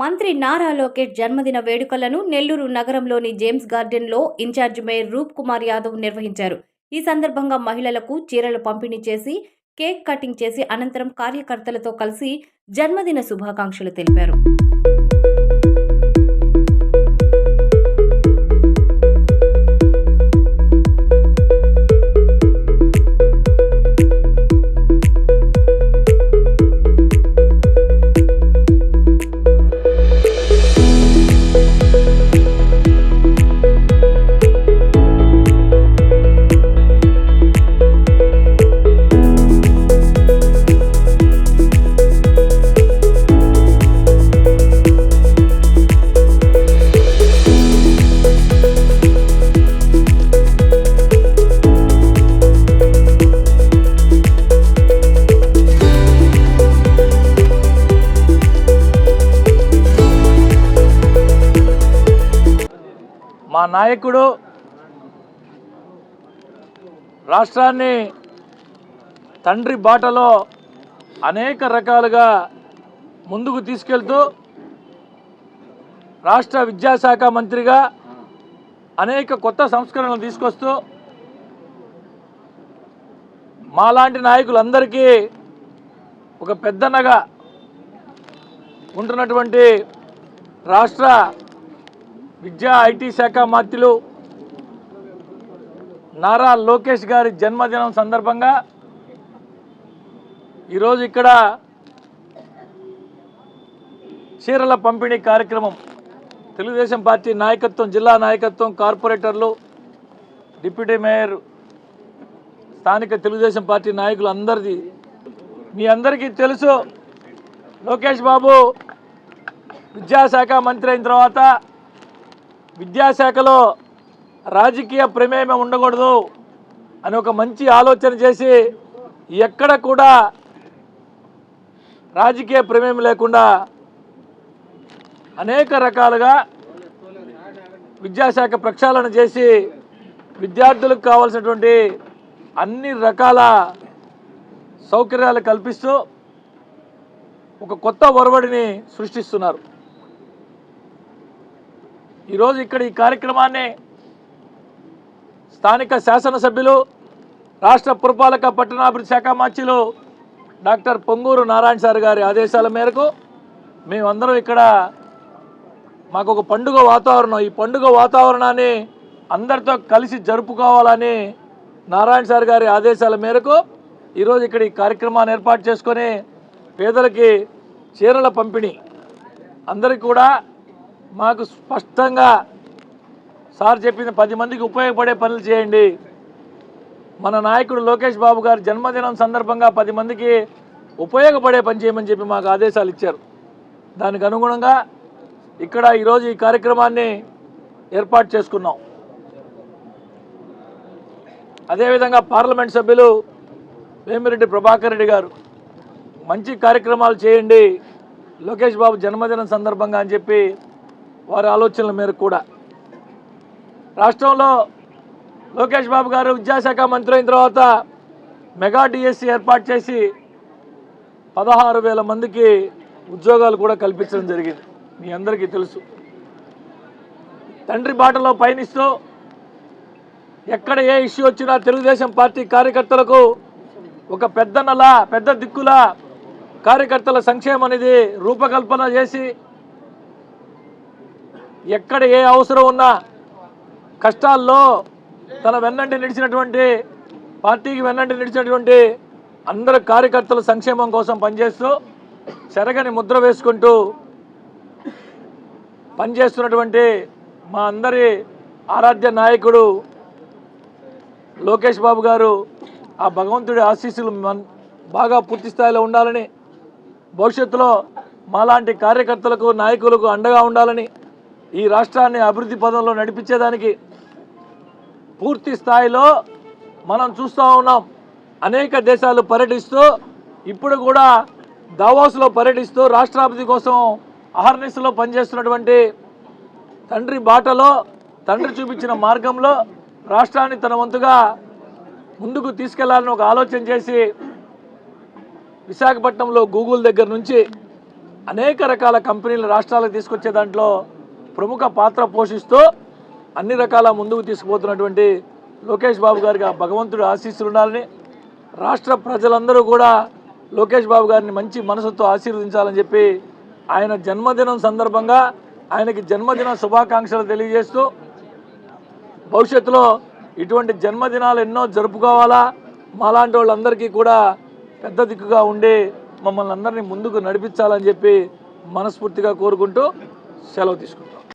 మంత్రి నారా లోకేష్ జన్మదిన వేడుకలను నెల్లూరు నగరంలోని జేమ్స్ గార్డెన్లో ఇన్ఛార్జ్ మేయర్ రూప్ కుమార్ యాదవ్ నిర్వహించారు. ఈ సందర్భంగా మహిళలకు చీరలు పంపిణీ చేసి కేక్ కటింగ్ చేసి అనంతరం కార్యకర్తలతో కలిసి జన్మదిన శుభాకాంక్షలు తెలిపారు. మా నాయకుడు రాష్ట్రాన్ని తండ్రి బాటలో అనేక రకాలుగా ముందుకు తీసుకెళ్తూ రాష్ట్ర విద్యాశాఖ మంత్రిగా అనేక కొత్త సంస్కరణలు తీసుకొస్తూ మాలాంటి నాయకులందరికీ ఒక పెద్దన్నగా ఉంటున్నటువంటి రాష్ట్ర విద్యా ఐటీ శాఖ మంత్రులు నారా లోకేష్ గారి జన్మదినం సందర్భంగా ఈరోజు ఇక్కడ చీరల పంపిణీ కార్యక్రమం. తెలుగుదేశం పార్టీ నాయకత్వం జిల్లా నాయకత్వం కార్పొరేటర్లు డిప్యూటీ మేయర్ స్థానిక తెలుగుదేశం పార్టీ నాయకులు అందరిది. మీ అందరికీ తెలుసు లోకేష్ బాబు విద్యాశాఖ మంత్రి అయిన తర్వాత విద్యాశాఖలో రాజకీయ ప్రమేయం ఉండకూడదు అని ఒక మంచి ఆలోచన చేసి ఎక్కడ కూడా రాజకీయ ప్రమేయం లేకుండా అనేక రకాలుగా విద్యాశాఖ ప్రక్షాళన చేసి విద్యార్థులకు కావాల్సినటువంటి అన్ని రకాల సౌకర్యాలు కల్పిస్తూ ఒక కొత్త ఒరవడిని సృష్టిస్తున్నారు. ఈరోజు ఇక్కడ ఈ కార్యక్రమాన్ని స్థానిక శాసనసభ్యులు రాష్ట్ర పురపాలక పట్టణాభివృద్ధి శాఖ మంత్రులు డాక్టర్ పొంగూరు నారాయణ సార్ గారి ఆదేశాల మేరకు మేమందరం ఇక్కడ మాకు ఒక పండుగ వాతావరణం. ఈ పండుగ వాతావరణాన్ని అందరితో కలిసి జరుపుకోవాలని నారాయణ సార్ గారి ఆదేశాల మేరకు ఈరోజు ఇక్కడ ఈ కార్యక్రమాన్ని ఏర్పాటు చేసుకొని పేదలకి చీరల పంపిణీ అందరికీ కూడా మాకు స్పష్టంగా సార్ చెప్పిన పది మందికి ఉపయోగపడే పనులు చేయండి. మన నాయకుడు లోకేష్ బాబు గారి జన్మదినం సందర్భంగా పది మందికి ఉపయోగపడే పని చేయమని చెప్పి మాకు ఆదేశాలు ఇచ్చారు. దానికి అనుగుణంగా ఇక్కడ ఈరోజు ఈ కార్యక్రమాన్ని ఏర్పాటు చేసుకున్నాం. అదేవిధంగా పార్లమెంట్ సభ్యులు వేమిరెడ్డి ప్రభాకర్ రెడ్డి గారు మంచి కార్యక్రమాలు చేయండి లోకేష్ బాబు జన్మదినం సందర్భంగా అని చెప్పి వారి ఆలోచనల మేరకు కూడా. రాష్ట్రంలో లోకేష్ బాబు గారు విద్యాశాఖ మంత్రి అయిన తర్వాత మెగా డిఎస్సి ఏర్పాటు చేసి పదహారు వేల మందికి ఉద్యోగాలు కూడా కల్పించడం జరిగింది. మీ అందరికీ తెలుసు. తండ్రి బాటలో పయనిస్తూ ఎక్కడ ఏ ఇష్యూ వచ్చినా తెలుగుదేశం పార్టీ కార్యకర్తలకు ఒక పెద్దనలా పెద్ద దిక్కులా కార్యకర్తల సంక్షేమం అనేది రూపకల్పన చేసి ఎక్కడ ఏ అవసరం ఉన్నా కష్టాల్లో తన వెన్నంటి నిలిచినటువంటి పార్టీకి వెన్నంటి నిలిచినటువంటి అందరు కార్యకర్తల సంక్షేమం కోసం పనిచేస్తూ చెరగని ముద్ర వేసుకుంటూ పనిచేస్తున్నటువంటి మా అందరి ఆరాధ్య నాయకుడు లోకేష్ బాబు గారు ఆ భగవంతుడి ఆశీస్సులు మన్- బాగా పూర్తి స్థాయిలో ఉండాలని భవిష్యత్తులో మాలాంటి కార్యకర్తలకు నాయకులకు అండగా ఉండాలని ఈ రాష్ట్రాన్ని అభివృద్ధి పదంలో నడిపించేదానికి పూర్తి స్థాయిలో మనం చూస్తూ ఉన్నాం. అనేక దేశాలు పర్యటిస్తూ ఇప్పుడు కూడా దావోస్లో పర్యటిస్తూ రాష్ట్రాభివృద్ధి కోసం అహర్నిస్లో పనిచేస్తున్నటువంటి తండ్రి బాటలో తండ్రి చూపించిన మార్గంలో రాష్ట్రాన్ని తన వంతుగా ముందుకు తీసుకెళ్ళాలని ఒక ఆలోచన చేసి విశాఖపట్నంలో గూగుల్ దగ్గర నుంచి అనేక రకాల కంపెనీలు రాష్ట్రాలకు తీసుకొచ్చే దాంట్లో ప్రముఖ పాత్ర పోషిస్తూ అన్ని రకాల ముందుకు తీసుకుపోతున్నటువంటి లోకేష్ బాబు గారికి ఆ భగవంతుడు ఆశీస్సులు ఉండాలని రాష్ట్ర ప్రజలందరూ కూడా లోకేష్ బాబు గారిని మంచి మనసుతో ఆశీర్వదించాలని చెప్పి ఆయన జన్మదినం సందర్భంగా ఆయనకి జన్మదిన శుభాకాంక్షలు తెలియజేస్తూ భవిష్యత్తులో ఇటువంటి జన్మదినాలు ఎన్నో జరుపుకోవాలా? మాలాంటి వాళ్ళందరికీ కూడా పెద్ద దిక్కుగా ఉండి మమ్మల్ని అందరినీ ముందుకు నడిపించాలని చెప్పి మనస్ఫూర్తిగా కోరుకుంటూ సెలవు తీసుకుంటాం